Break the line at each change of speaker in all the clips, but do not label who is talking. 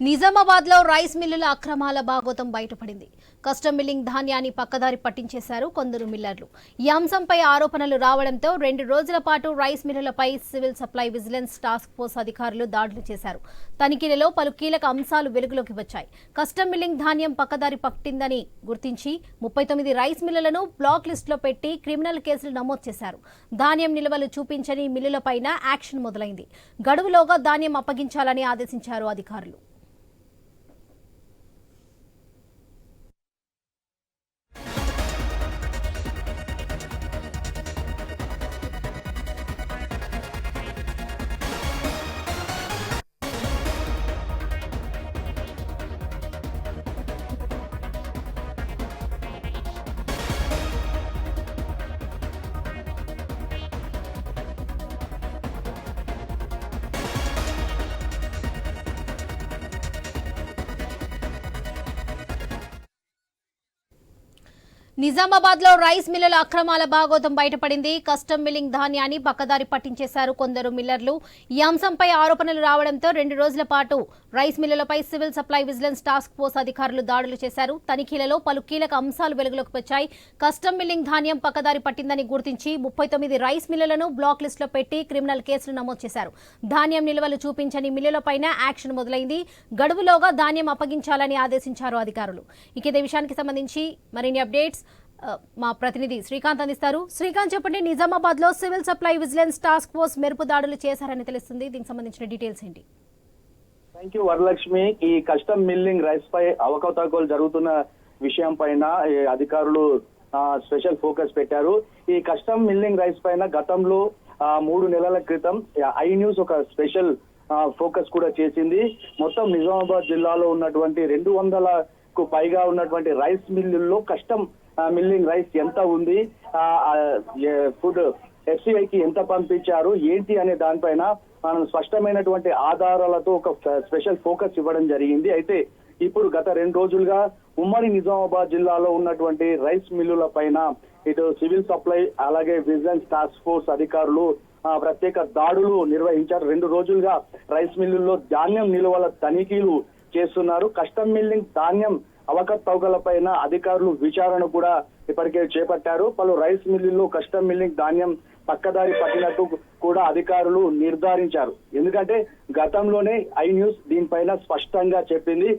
నిజామాబాద్లో రైస్ మిల్లుల అక్రమాల భాగోతం బయటపడింది. కస్టమ్ మిల్లింగ్ ధాన్యాన్ని పక్కదారి పట్టించేశారు కొందరు మిల్లర్లు. ఈ అంశంపై ఆరోపణలు రావడంతో రెండు రోజుల పాటు rice మిల్లులపై civil supply vigilance task force అధికారులు దాడులు చేశారు. తనిఖీలలో పలు కీలక అంశాలు వెలుగులోకి వచ్చాయి. కస్టమ్ మిల్లింగ్ ధాన్యం పక్కదారి పట్టిందని గుర్తించి ముప్పై తొమ్మిది రైస్ మిల్లులను బ్లాక్ లిస్టులో పెట్టి క్రిమినల్ కేసులు నమోదు చేశారు. ధాన్యం నిల్వలు చూపించని మిల్లులపైన యాక్షన్ మొదలైంది. గడువులోగా ధాన్యం అప్పగించాలని ఆదేశించారు అధికారులు. నిజామాబాద్లో రైస్ మిల్లుల అక్రమాల భాగోతం బయటపడింది. కస్టమ్ మిల్లింగ్ ధాన్యాన్ని పక్కదారి పట్టించేశారు కొందరు మిల్లర్లు. ఈ అంశంపై ఆరోపణలు రావడంతో రెండు రోజుల పాటు rice మిల్లులపై civil supply vigilance task force అధికారులు దాడులు చేశారు. తనిఖీలలో పలు కీలక అంశాలు వెలుగులోకి వచ్చాయి. కస్టమ్ మిల్లింగ్ ధాన్యం పక్కదారి పట్టిందని గుర్తించి ముప్పై తొమ్మిది రైస్ మిల్లులను బ్లాక్ లిస్టులో పెట్టి క్రిమినల్ కేసులు నమోదు చేశారు. ధాన్యం నిల్వలు చూపించని మిల్లులపైన యాక్షన్ మొదలైంది. గడువులోగా ధాన్యం అప్పగించాలని ఆదేశించారు అధికారులు. ఇక ఇదే విషయానికి సంబంధించి మరిన్ని అప్డేట్స్. మా ప్రతినిధి శ్రీకాంత్ అందిస్తారు. శ్రీకాంత్ చెప్పండి నిజామాబాద్లో civil supply vigilance task force మెరుపు దాడులు చేశారని తెలుస్తుంది. దీనికి సంబంధించిన డీటెయిల్స్ ఏంటి?
Thank you Varalakshmi. ఈ కస్టమ్ మిల్లింగ్ రైస్ పై అవకతవకలు జరుగుతున్న విషయం పైన ఈ అధికారులు స్పెషల్ ఫోకస్ పెట్టారు. ఈ కస్టమ్ మిల్లింగ్ రైస్ పైన గతంలో మూడు నెలల క్రితం ఐ న్యూస్ ఒక స్పెషల్ ఫోకస్ కూడా చేసింది. మొత్తం నిజామాబాద్ జిల్లాలో ఉన్నటువంటి రెండు వందలకు పైగా ఉన్నటువంటి రైస్ మిల్లుల్లో కస్టమ్ మిల్లింగ్ రైస్ ఎంత ఉంది? ఫుడ్ ఎఫ్సిఐకి ఎంత పంపించారు? ఏంటి అనే దానిపైన మనం స్పష్టమైనటువంటి ఆధారాలతో ఒక స్పెషల్ ఫోకస్ ఇవ్వడం జరిగింది. అయితే ఇప్పుడు గత రెండు రోజులుగా ఉమ్మడి నిజామాబాద్ జిల్లాలో ఉన్నటువంటి రైస్ మిల్లుల పైన ఇటు సివిల్ సప్లై అలాగే విజిలెన్స్ టాస్క్ ఫోర్స్ అధికారులు ప్రత్యేక దాడులు నిర్వహించారు. రెండు రోజులుగా రైస్ మిల్లుల్లో ధాన్యం నిల్వల తనిఖీలు చేస్తున్నారు. కస్టమ్ మిల్లింగ్ ధాన్యం అవకతవకల పైన అధికారులు విచారణ కూడా ఇప్పటికే చేపట్టారు. పలు రైస్ మిల్లుల్లో కస్టమ్ మిల్లింగ్ ధాన్యం పక్కదారి పట్టినట్టు కూడా అధికారులు నిర్ధారించారు. ఎందుకంటే గతంలోనే ఐ న్యూస్ దీనిపైన స్పష్టంగా చెప్పింది.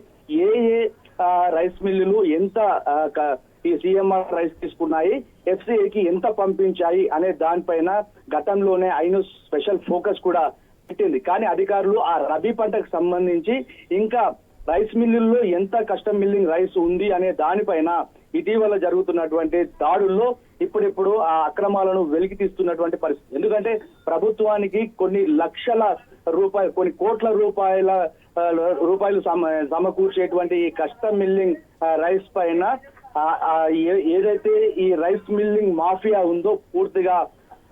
ఏ ఏ రైస్ మిల్లులు ఎంత ఈ సిఎంఆర్ రైస్ తీసుకున్నాయి ఎఫ్సిఐకి ఎంత పంపించాయి అనే దానిపైన గతంలోనే ఐ న్యూస్ స్పెషల్ ఫోకస్ కూడా పెట్టింది. కానీ అధికారులు ఆ రబీ పంటకు సంబంధించి ఇంకా రైస్ మిల్లుల్లో ఎంత కస్టమ్ మిల్లింగ్ రైస్ ఉంది అనే దానిపైన ఇటీవల జరుగుతున్నటువంటి దాడుల్లో ఇప్పుడిప్పుడు ఆ అక్రమాలను వెలికి తీస్తున్నటువంటి పరిస్థితి. ఎందుకంటే ప్రభుత్వానికి కొన్ని లక్షల రూపాయలు కొన్ని కోట్ల రూపాయల రూపాయలు సమ సమకూర్చేటువంటి ఈ కస్టమ్ మిల్లింగ్ రైస్ పైన ఏదైతే ఈ రైస్ మిల్లింగ్ మాఫియా ఉందో పూర్తిగా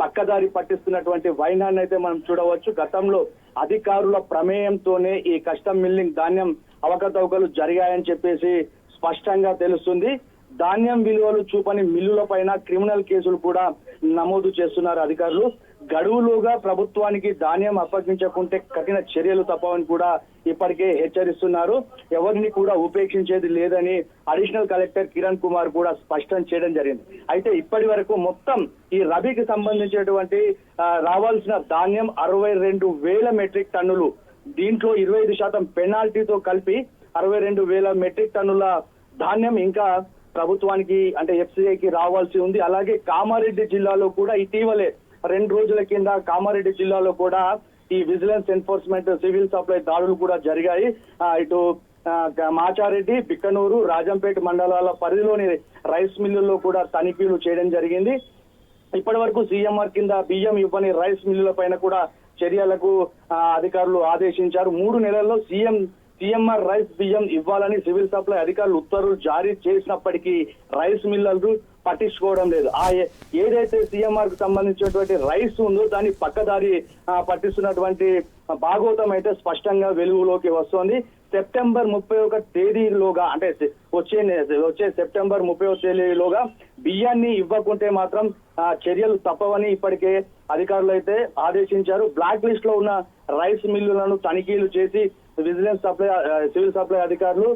పక్కదారి పట్టిస్తున్నటువంటి వైనాన్ని అయితే మనం చూడవచ్చు. గతంలో అధికారుల ప్రమేయంతోనే ఈ కస్టమ్ మిల్లింగ్ ధాన్యం అవకతవకలు జరిగాయని చెప్పేసి స్పష్టంగా తెలుస్తుంది. ధాన్యం విలువలు చూపని మిల్లుల పైన క్రిమినల్ కేసులు కూడా నమోదు చేస్తున్నారు అధికారులు. గడువులోగా ప్రభుత్వానికి ధాన్యం అప్పగించకుంటే కఠిన చర్యలు తప్పవని కూడా ఇప్పటికే హెచ్చరిస్తున్నారు. ఎవరిని కూడా ఉపేక్షించేది లేదని అడిషనల్ కలెక్టర్ కిరణ్ కుమార్ కూడా స్పష్టం చేయడం జరిగింది. అయితే ఇప్పటి వరకు మొత్తం ఈ రబీకి సంబంధించినటువంటి రావాల్సిన ధాన్యం అరవై రెండు వేల మెట్రిక్ టన్నులు దీంట్లో ఇరవై ఐదు శాతం పెనాల్టీతో కలిపి అరవై రెండు వేల మెట్రిక్ టన్నుల ధాన్యం ఇంకా ప్రభుత్వానికి అంటే ఎఫ్సిఐకి రావాల్సి ఉంది. అలాగే కామారెడ్డి జిల్లాలో కూడా ఇటీవలే రెండు రోజుల కింద కామారెడ్డి జిల్లాలో కూడా ఈ విజిలెన్స్ ఎన్ఫోర్స్మెంట్ సివిల్ సప్లై దాడులు కూడా జరిగాయి. ఇటు మాచారెడ్డి బిక్కనూరు రాజంపేట మండలాల పరిధిలోని రైస్ మిల్లుల్లో కూడా తనిఖీలు చేయడం జరిగింది. ఇప్పటి వరకు సీఎంఆర్ కింద బియ్యం ఇవ్వని రైస్ మిల్లుల పైన కూడా చర్యలకు అధికారులు ఆదేశించారు. మూడు నెలల్లో సీఎం సీఎంఆర్ రైస్ బియ్యం ఇవ్వాలని సివిల్ సప్లై అధికారులు ఉత్తర్వులు జారీ చేసినప్పటికీ రైస్ మిల్లర్లు పట్టించుకోవడం లేదు. ఆ ఏదైతే సీఎంఆర్కు సంబంధించినటువంటి రైస్ ఉందో దాన్ని పక్కదారి పట్టిస్తున్నటువంటి భాగోతం అయితే స్పష్టంగా వెలుగులోకి వస్తోంది. సెప్టెంబర్ ముప్పై ఒక తేదీలోగా అంటే వచ్చే వచ్చే సెప్టెంబర్ ముప్పై తేదీలోగా బియ్యాన్ని ఇవ్వకుంటే మాత్రం చర్యలు తప్పవని ఇప్పటికే అధికారులు అయితే ఆదేశించారు. బ్లాక్ లిస్ట్లో ఉన్న రైస్ మిల్లులను తనిఖీలు చేసి విజిలెన్స్ సప్లై సివిల్ సప్లై అధికారులు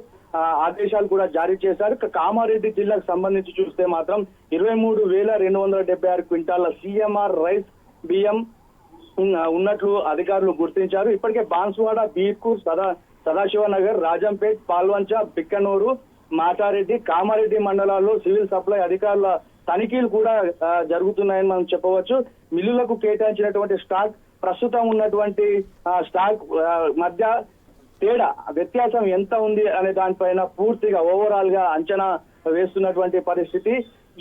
ఆదేశాలు కూడా జారీ చేశారు. కామారెడ్డి జిల్లాకు సంబంధించి చూస్తే మాత్రం ఇరవై మూడు వేల రెండు వందల డెబ్బై ఆరు క్వింటాల సిఎంఆర్ రైస్ బియ్యం ఉన్నట్లు అధికారులు గుర్తించారు. ఇప్పటికే బాన్సువాడ బీర్కూర్ సదా సదాశివనగర్ రాజంపేట్ పాల్వంచ బిక్కనూరు మాటారెడ్డి కామారెడ్డి మండలాల్లో సివిల్ సప్లై అధికారుల తనిఖీలు కూడా జరుగుతున్నాయని మనం చెప్పవచ్చు. మిల్లులకు కేటాయించినటువంటి స్టాక్ ప్రస్తుతం ఉన్నటువంటి స్టాక్ మధ్య తేడా వ్యత్యాసం ఎంత ఉంది అనే దానిపైన పూర్తిగా ఓవరాల్గా అంచనా వేస్తున్నటువంటి పరిస్థితి.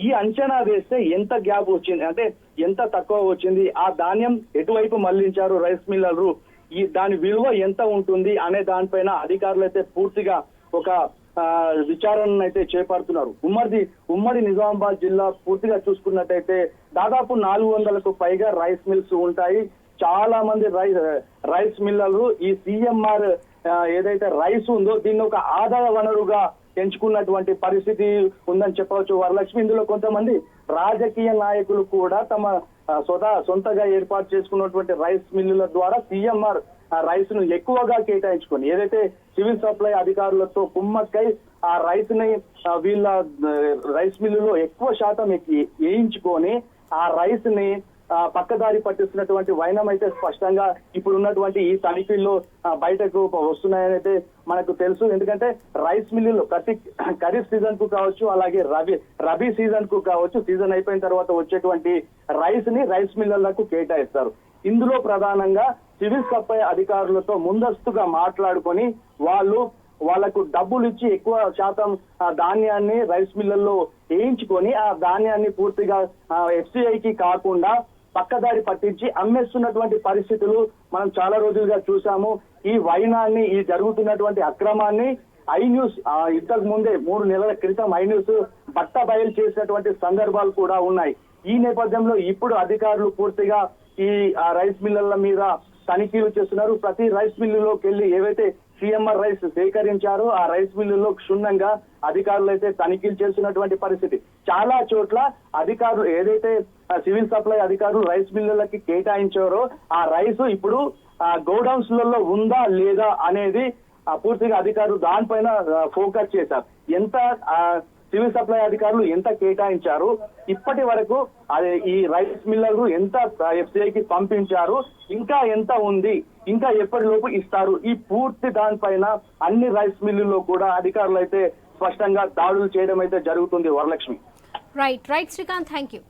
ఈ అంచనా వేస్తే ఎంత గ్యాప్ వచ్చింది అంటే ఎంత తక్కువ వచ్చింది ఆ ధాన్యం ఎటువైపు మళ్ళించారు రైస్ మిల్లర్లు? ఈ దాని విలువ ఎంత ఉంటుంది అనే దానిపైన అధికారులు అయితే పూర్తిగా ఒక ఆ, విచారణను అయితే చేపడుతున్నారు. ఉమ్మడి ఉమ్మడి నిజామాబాద్ జిల్లా పూర్తిగా చూసుకున్నట్టయితే దాదాపు నాలుగు వందలకు పైగా రైస్ మిల్స్ ఉంటాయి. చాలా మంది రైస్ రైస్ మిల్లర్లు ఈ సిఎంఆర్ ఏదైతే రైస్ ఉందో దీన్ని ఒక ఆదాయ వనరుగా ఎంచుకున్నటువంటి పరిస్థితి ఉందని చెప్పవచ్చు వరలక్ష్మి. ఇందులో కొంతమంది రాజకీయ నాయకులు కూడా తమ సొంత సొంతగా ఏర్పాటు చేసుకున్నటువంటి రైస్ మిల్లుల ద్వారా సిఎంఆర్ రైస్ను ఎక్కువగా కేటాయించుకొని ఏదైతే సివిల్ సప్లై అధికారులతో కుమ్మక్కై ఆ రైస్ని వీళ్ళ రైస్ మిల్లులో ఎక్కువ శాతం ఎక్కి- వేయించుకొని ఆ రైస్ని పక్కదారి పట్టిస్తున్నటువంటి వైనం అయితే స్పష్టంగా ఇప్పుడు ఉన్నటువంటి ఈ తనిఖీల్లో బయటకు వస్తున్నాయని అయితే మనకు తెలుసు. ఎందుకంటే రైస్ మిల్లులు ప్రతి ఖరీఫ్ సీజన్కు కావచ్చు అలాగే రబీ రబీ సీజన్కు కావచ్చు సీజన్ అయిపోయిన తర్వాత వచ్చేటువంటి రైస్ని రైస్ మిల్లర్లకు కేటాయిస్తారు. ఇందులో ప్రధానంగా సివిల్ సప్లై అధికారులతో ముందస్తుగా మాట్లాడుకొని వాళ్ళు వాళ్ళకు డబ్బులు ఇచ్చి ఎక్కువ శాతం ధాన్యాన్ని రైస్ మిల్లల్లో వేయించుకొని ఆ ధాన్యాన్ని పూర్తిగా ఎఫ్సిఐకి కాకుండా పక్కదారి పట్టించి అమ్మేస్తున్నటువంటి పరిస్థితులు మనం చాలా రోజులుగా చూసాము ఈ వైనాన్ని ఈ జరుగుతున్నటువంటి అక్రమాన్ని ఐ న్యూస్ ఆ, ఇంతకు ముందే మూడు నెలల క్రితం ఐ న్యూస్ బట్ట బయలు చేసినటువంటి సందర్భాలు కూడా ఉన్నాయి. ఈ నేపథ్యంలో ఇప్పుడు అధికారులు పూర్తిగా ఈ రైస్ మిల్లర్ల మీద తనిఖీలు చేస్తున్నారు. ప్రతి రైస్ మిల్లులోకి వెళ్ళి ఏవైతే సిఎంఆర్ రైస్ సేకరించారో ఆ రైస్ మిల్లుల్లో క్షుణ్ణంగా అధికారులు అయితే తనిఖీలు చేస్తున్నటువంటి పరిస్థితి. చాలా చోట్ల అధికారులు ఏదైతే సివిల్ సప్లై అధికారులు రైస్ మిల్లులకి కేటాయించారో ఆ రైస్ ఇప్పుడు ఆ, గోడౌన్స్లలో ఉందా లేదా అనేది పూర్తిగా అధికారులు దానిపైన ఫోకస్ చేశారు. ఎంత సివిల్ సప్లై అధికారులు ఎంత కేటాయించారు? ఇప్పటి వరకు అదే ఈ రైస్ మిల్లర్లు ఎంత ఎఫ్సిఐకి పంపించారు? ఇంకా ఎంత ఉంది? ఇంకా ఎప్పటిలోపు ఇస్తారు? ఈ పూర్తి దానిపైన అన్ని రైస్ మిల్లుల్లో కూడా అధికారులు అయితే స్పష్టంగా దాడులు చేయడం అయితే జరుగుతుంది Varalakshmi.
Right right Srikanth thank you